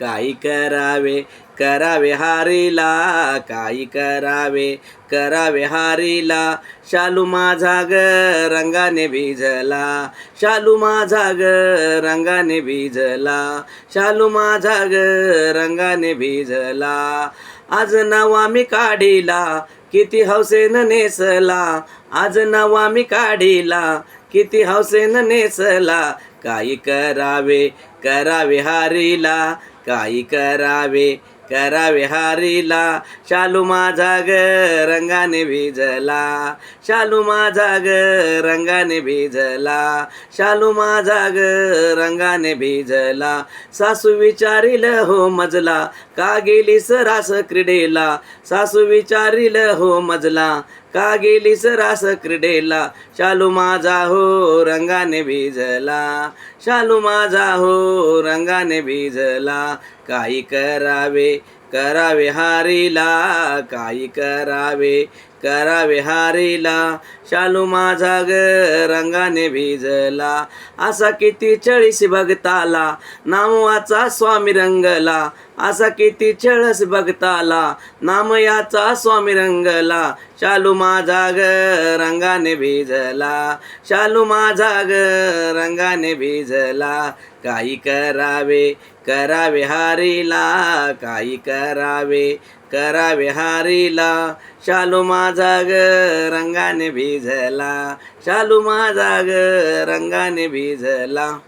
काही करावे करावे हारीला काही करावे करावे हारीला. शालू माझा ग रंगाने भिजला. शालू माझा ग रंगाने भिजला. शालू माझा ग रंगाने भिजला. आज नवा मी काढिला किती हौसेन नेसला आज नवा मी काढिला. किती हौसेन नेसला काही करावे करावे हारीला. काही करावे करा विहारीला शालू माझा ग रंगाने भिजला. शालू माझा ग रंगाने भिजला. शालू माझा ग रंगाने भिजला. सासू विचारिल हो मजला. का गेली सरास क्रीडेला? सासू विचारिल हो मजला. का गेली सरास क्रीडेला? शालू माझा हो रंगाने भिजला. शालू माझा हो रंगाने भिजला. काही करावे करावे हारीला काही करावे करावे हारीला. शालू माझा ग रंगाने भिजला असा किती चळीस भगताला नामवाचा स्वामी रंगला असा किती चळस भगताला नाम याचा स्वामी रंगला शालू माझा ग रंगाने भिजला. शालू माझा ग रंगाने भिजला काही करावे करावे हारीला काही करावे करावे हारीला. शालू माझा ग रंगाने भिजला. शालू माझा ग रंगाने भिजला.